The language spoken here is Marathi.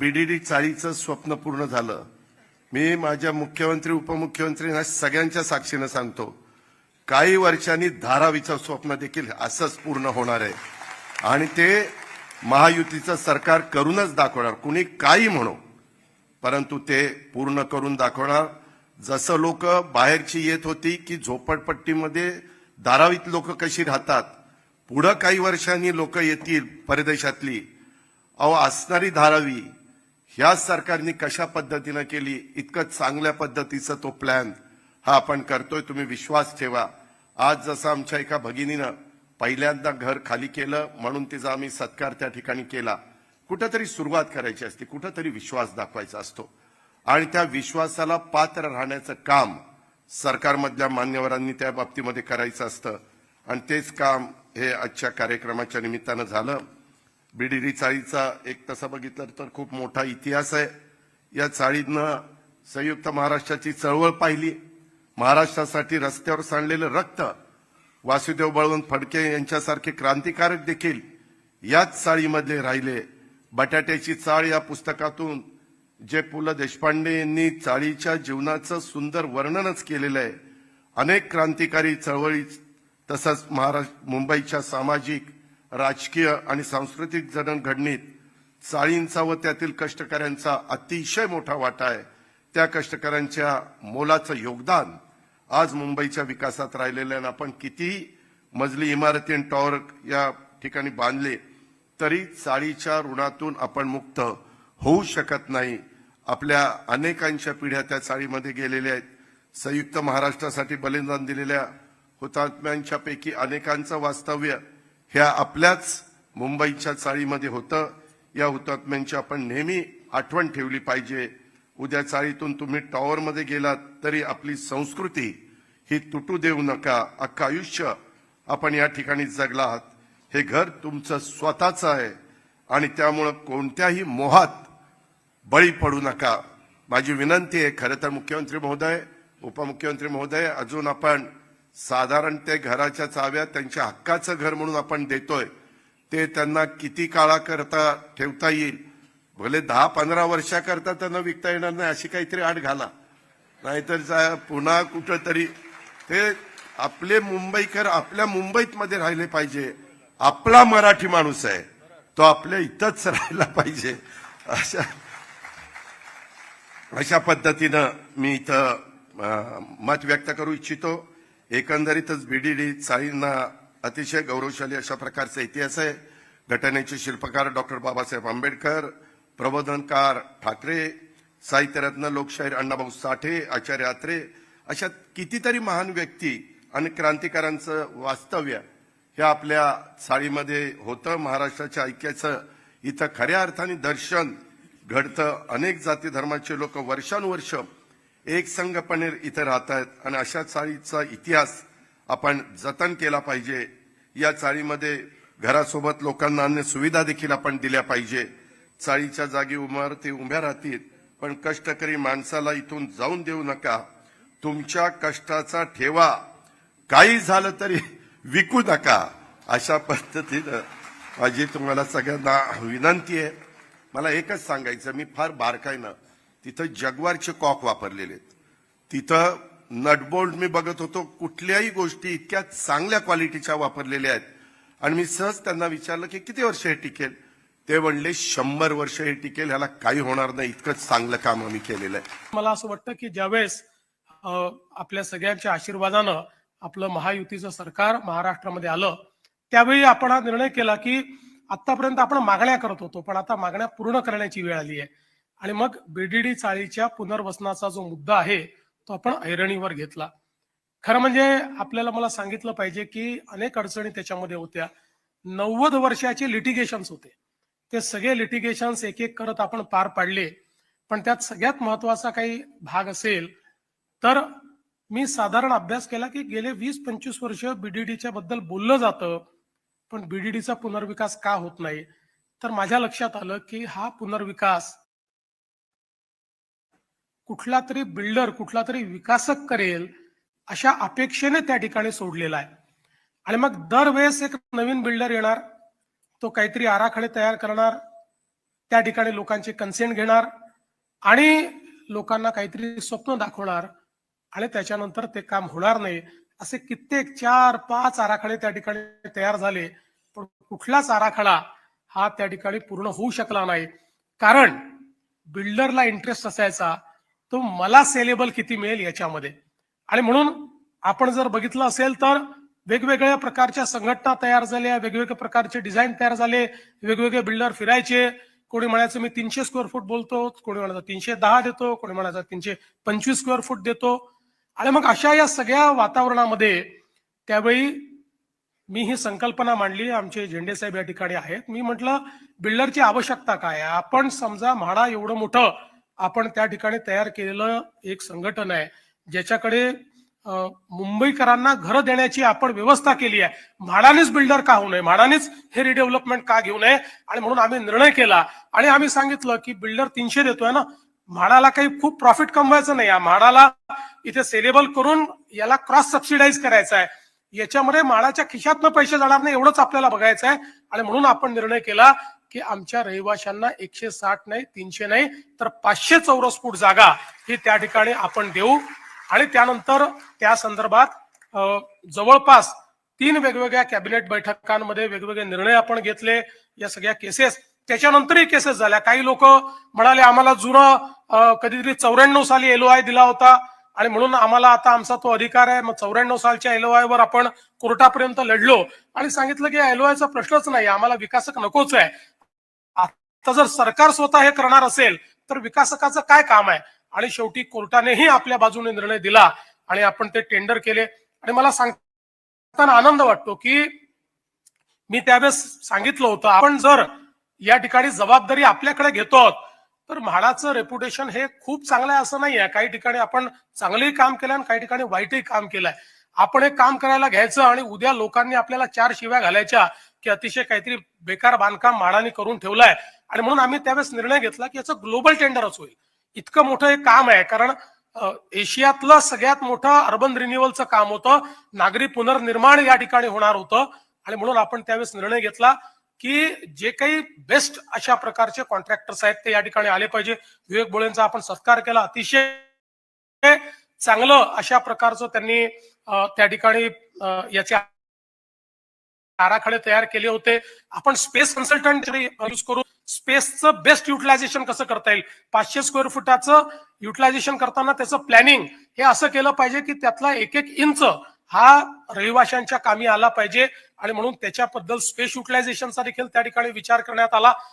बीडीडी चाळीचं स्वप्न पूर्ण झालं. मी माझ्या मुख्यमंत्री उपमुख्यमंत्री सगळ्यांच्या साक्षीनं सांगतो काही वर्षांनी धारावीचं स्वप्न देखील असंच पूर्ण होणार आहे. आणि ते महायुतीचं सरकार करूनच दाखवणार. कुणी काही म्हणू परंतु ते पूर्ण करून दाखवणार. जसं लोक बाहेरची येत होती की झोपडपट्टीमध्ये धारावीत लोक कशी राहतात पुढं काही वर्षांनी लोक येतील परदेशातली. अहो असणारी धारावी ह्या सरकारने कशा पद्धतीनं केली इतकं चांगल्या पद्धतीचा तो प्लॅन हा आपण करतोय. तुम्ही विश्वास ठेवा. आज जसं आमच्या एका भगिनीनं पहिल्यांदा घर खाली केलं म्हणून तिचा आम्ही सत्कार त्या ठिकाणी केला. कुठंतरी सुरुवात करायची असते कुठंतरी विश्वास दाखवायचा असतो. आणि त्या विश्वासाला पात्र राहण्याचं काम सरकारमधल्या मान्यवरांनी त्या बाबतीमध्ये करायचं असतं. आणि तेच काम हे आजच्या कार्यक्रमाच्या निमित्तानं झालं. बीडीडी चाळीचा एक तसा बघितलं तर खूप मोठा इतिहास आहे. या चाळीनं संयुक्त महाराष्ट्राची चळवळ पाहिली. महाराष्ट्रासाठी रस्त्यावर सांडलेलं रक्त वासुदेव बळवंत फडके यांच्यासारखे क्रांतिकारक देखील याच चाळीमधले राहिले. बटाट्याची चाळ या पुस्तकातून जे पु ल देशपांडे यांनी चाळीच्या जीवनाचं सुंदर वर्णनच केलेलं आहे. अनेक क्रांतिकारी चळवळी तसंच महाराष्ट्र मुंबईच्या सामाजिक राजकीय आणि सांस्कृतिक जडणघडणीत चाळींचा व त्यातील कष्टकऱ्यांचा अतिशय मोठा वाटा आहे. त्या कष्टकऱ्यांच्या मोलाचं योगदान आज मुंबईच्या विकासात राहिलेलं आहे. आणि आपण किती मजली इमारती आणि टॉवर या ठिकाणी बांधले तरी चाळीच्या ऋणातून आपण मुक्त होऊ शकत नाही. आपल्या अनेकांच्या पिढ्या त्या चाळीमध्ये गेलेल्या आहेत. संयुक्त महाराष्ट्रासाठी बलिदान दिलेल्या हुतात्म्यांच्या पैकी अनेकांचं वास्तव्य ह्या आपल्याच मुंबईच्या चाळीमध्ये होतं. या हुतात्म्यांची आपण नेहमी आठवण ठेवली पाहिजे. उद्या चाळीतून तुम्ही टॉवरमध्ये गेलात तरी आपली संस्कृती ही तुटू देऊ नका. अख्खं आयुष्य आपण या ठिकाणी जगला आहात. हे घर तुमचं स्वतःचं आहे. आणि त्यामुळं कोणत्याही मोहात बळी पडू नका. माझी विनंती आहे खरं तर मुख्यमंत्री महोदय उपमुख्यमंत्री महोदय अजून आपण साधारण ते घराच्या चाव्या त्यांच्या हक्काचं घर म्हणून आपण देतोय ते त्यांना किती काळाकरता ठेवता येईल? भले दहा पंधरा वर्षाकरता त्यांना विकता येणार नाही अशी काहीतरी आड घाला. नाहीतर पुन्हा कुठं तरी ते आपले मुंबईकर आपल्या मुंबईत मध्ये राहिले पाहिजे. आपला मराठी माणूस आहे तो आपल्या इथंच राहिला पाहिजे. अशा अशा पद्धतीनं मी इथं मत व्यक्त करू इच्छितो. एकंदरीतच बीडीडी चाळींना अतिशय गौरवशाली अशा प्रकारचा इतिहास आहे. घटनेचे शिल्पकार डॉक्टर बाबासाहेब आंबेडकर प्रबोधनकार ठाकरे साहित्यरत्न लोकशाहीर अण्णाभाऊ साठे आचार्य आत्रे अशा कितीतरी महान व्यक्ती आणि क्रांतिकारांचं वास्तव्य हे आपल्या चाळीमध्ये होतं. महाराष्ट्राच्या ऐक्याचं इथं खऱ्या अर्थाने दर्शन घडतं. अनेक जाती धर्माचे लोक वर्षानुवर्ष एक संघपणे इथं राहत आहेत आणि अशा चाळीचा इतिहास आपण जतन केला पाहिजे. या चाळीमध्ये घरासोबत लोकांना अन्य सुविधा देखील आपण दिल्या पाहिजे. चाळीच्या जागी इमारती उभ्या राहतील पण कष्टकरी माणसाला इथून जाऊन देऊ नका. तुमच्या कष्टाचा ठेवा. काही झालं तरी विकू नका. अशा पद्धतीनं माझी तुम्हाला सगळ्यांना विनंती आहे. मला एकच सांगायचं मी फार बारकाईनं तिथं जगवारचे कॉक वापरलेले आहेत. तिथं नटबोल्ट मी बघत होतो कुठल्याही गोष्टी इतक्या चांगल्या क्वालिटीच्या वापरलेल्या आहेत. आणि मी सहज त्यांना विचारलं की किती वर्ष हे टिकेल? ते म्हणले शंभर वर्ष हे टिकेल ह्याला काही होणार नाही इतकंच चांगलं काम आम्ही केलेलं आहे. मला असं वाटतं की ज्यावेळेस आपल्या सगळ्यांच्या आशीर्वादानं आपलं महायुतीचं सरकार महाराष्ट्रामध्ये आलं त्यावेळी आपण हा निर्णय केला की आतापर्यंत आपण मागण्या करत होतो पण आता मागण्या पूर्ण करण्याची वेळ आली आहे. आणि मग बीडीडी चाळीच्या पुनर्वसनाचा जो मुद्दा आहे तो आपण ऐरणीवर घेतला. खरं म्हणजे आपल्याला मला सांगितलं पाहिजे की अनेक अडचणी त्याच्यामध्ये होत्या. नव्वद वर्षाचे लिटिगेशन्स होते. ते सगळे लिटिगेशन्स एक एक करत आपण पार पाडले. पण त्यात सगळ्यात महत्त्वाचा काही भाग असेल तर मी साधारण अभ्यास केला की गेले वीस पंचवीस वर्ष बीडीडीच्या बद्दल बोललं जातं पण बीडीडीचा पुनर्विकास का होत नाही? तर माझ्या लक्षात आलं की हा पुनर्विकास कुठला तरी बिल्डर कुठला तरी विकासक करेल अशा अपेक्षेने त्या ठिकाणी सोडलेला आहे. आणि मग दरवेळेस एक नवीन बिल्डर येणार तो काहीतरी आराखडे तयार करणार त्या ठिकाणी लोकांचे कन्सेंट घेणार आणि लोकांना काहीतरी स्वप्न दाखवणार आणि त्याच्यानंतर ते काम होणार नाही असे कित्येक चार पाच आराखडे त्या ठिकाणी तयार झाले पण कुठलाच आराखडा हा त्या ठिकाणी पूर्ण होऊ शकला नाही. कारण बिल्डरला इंटरेस्ट असायचा तो मला सेलेबल किती मिळेल याच्यामध्ये? आणि म्हणून आपण जर बघितलं असेल तर वेगवेगळ्या प्रकारच्या संघटना तयार झाल्या वेगवेगळ्या प्रकारचे डिझाईन तयार झाले वेगवेगळे बिल्डर फिरायचे. कोणी म्हणायचं मी तीनशे स्क्वेअर फूट बोलतो. कोणी म्हणायचं तीनशे दहा देतो. कोणी म्हणायचं तीनशे पंचवीस स्क्वेअर फूट देतो. आणि मग अशा या सगळ्या वातावरणामध्ये त्यावेळी मी ही संकल्पना मांडली. आमचे झेंडे साहेब या ठिकाणी आहेत. मी म्हटलं बिल्डरची आवश्यकता काय आहे? आपण समजा म्हाडा एवढं मोठं आपण त्या ठिकाणी तयार केलेलं एक संघटन आहे ज्याच्याकडे मुंबईकरांना घरं देण्याची आपण व्यवस्था केली आहे. म्हाडानेच बिल्डर का होऊ नये? म्हाडानेच हे रिडेव्हलपमेंट का घेऊ नये? आणि म्हणून आम्ही निर्णय केला. आणि आम्ही सांगितलं की बिल्डर तीनशे देतोय ना? म्हाडाला काही खूप प्रॉफिट कमवायचं नाही. या म्हाडाला इथे सेलेबल करून याला क्रॉस सबसिडाईज करायचं आहे. याच्यामध्ये माळाच्या खिशातनं पैसे जाणार नाही एवढंच आपल्याला बघायचं आहे. आणि म्हणून आपण निर्णय केला. की आमच्या रहिवाशांना एकशे साठ नाही तीनशे नाही तर पाचशे चौरस फूट जागा ही त्या ठिकाणी आपण देऊ. आणि त्यानंतर त्या संदर्भात जवळपास तीन वेगवेगळ्या कॅबिनेट बैठकांमध्ये वेगवेगळे निर्णय आपण घेतले. या सगळ्या केसेस त्याच्यानंतरही केसेस झाल्या. काही लोक म्हणाले आम्हाला जुनं कधीतरी चौऱ्याण्णव साली एलओआय दिला होता आणि म्हणून आम्हाला आता आमचा तो अधिकार आहे. मग चौऱ्याण्णव सालच्या एलओआय वर आपण कोर्टापर्यंत लढलो. आणि सांगितलं की एलओआयचा प्रश्नच नाही आम्हाला विकासक नकोच आहे. तर जर सरकार स्वतः हे करणार असेल तर विकासकाचं काय काम आहे? आणि शेवटी कोर्टानेही आपल्या बाजूने निर्णय दिला आणि आपण ते टेंडर केले. आणि मला सांगताना आनंद वाटतो की मी त्यावेळेस सांगितलं होतं आपण जर या ठिकाणी जबाबदारी आपल्याकडे घेतो आहोत, तर म्हाडाचं रेप्युटेशन हे खूप चांगलं आहे असं नाही आहे. काही ठिकाणी आपण चांगलंही काम केलं आणि काही ठिकाणी वाईटही काम केलंय. आपण एक काम करायला घ्यायचं आणि उद्या लोकांनी आपल्याला चार शिव्या घालायच्या की अतिशय काहीतरी बेकार बांधकाम म्हाडाने करून ठेवलंय. आणि म्हणून आम्ही त्यावेळेस निर्णय घेतला की याचं ग्लोबल टेंडरच होईल. इतकं मोठं हे काम आहे कारण एशियातलं सगळ्यात मोठं अर्बन रिन्युअलचं काम होतं. नागरी पुनर्निर्माण या ठिकाणी होणार होतं. आणि म्हणून आपण त्यावेळेस निर्णय घेतला की जे काही बेस्ट अशा प्रकारचे कॉन्ट्रॅक्टर्स आहेत ते या ठिकाणी आले पाहिजे. विवेक बोळेंचा आपण सत्कार केला. अतिशय चांगलं अशा प्रकारचं त्यांनी त्या ठिकाणी याचे आराखडे तयार केले होते. आपण स्पेस कन्सल्टंट यूज करू. स्पेसचं बेस्ट युटिलायझेशन कसं करता येईल? पाचशे स्क्वेअर फुटाचं युटिलायझेशन करताना त्याचं प्लॅनिंग हे असं केलं पाहिजे की त्यातला एक एक इंच हा रहिवाशांच्या कामी आला पाहिजे. आणि म्हणून त्याच्याबद्दल स्पेस युटिलायझेशनचा देखील त्या ठिकाणी विचार करण्यात आला.